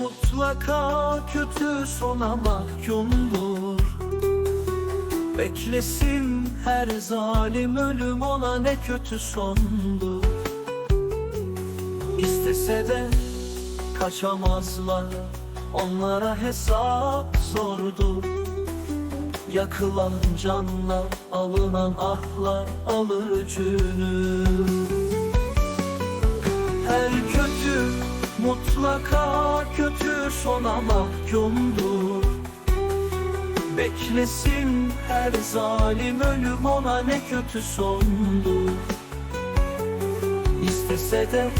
mutlaka kötü sona mahkumdur. Beklesin her zalim ölüm ona ne kötü sondur. İstese de kaçamazlar Onlara hesap zordur Yakılan canlar, alınan ahlar alır öcünü mutlaka kötü sona mahkumdur Beklesin her zalim ölüm ona ne kötü sondur. İstese de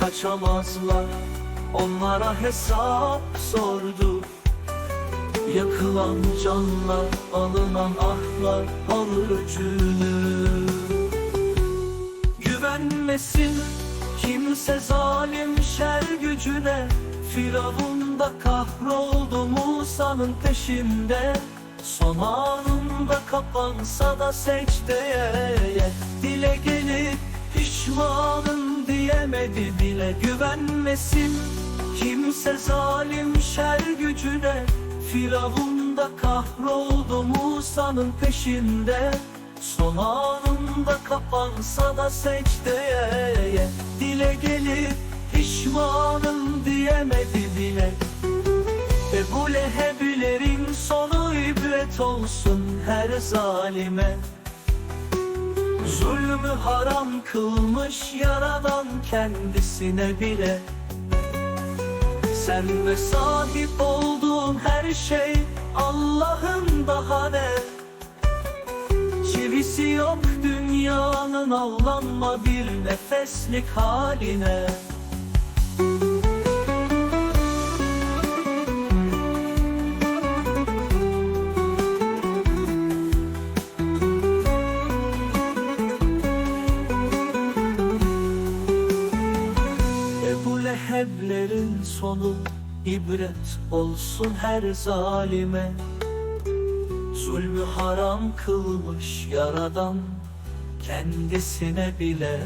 kaçamazlar Onlara hesap sordu Yakılan canlar, alınan ahlar alır öcünü. Güvenmesin kimse zalim şer gücüne Firavun da kahroldu Musa'nın peşinde. Son anında kapansa da secdeye Dile gelip pişmanım diyemedi bile Güvenmesin. Kimse zalim şer gücüne Firavun da kahroldu Musa'nın peşinde Son anında kapansa da secdeye Dile gelip pişmanım diyemedi bile. Ebu Leheb'lerin sonu ibret olsun her zalime. Zulmü haram kılmış yaradan kendisine bile. Sen ve sahip olduğun her şey Allah'ın daha Çivisi yok dünyanın avlanma bir nefeslik haline. Ebu Leheb'lerin sonu ibret olsun her zalime Zulmü haram kılmış yaradan kendisine bile.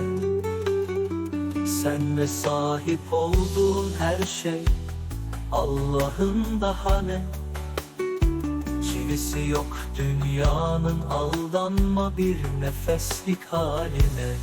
Sen ve sahip olduğun her şey Allah'ın daha ne? Çivisi yok dünyanın aldanma bir nefeslik haline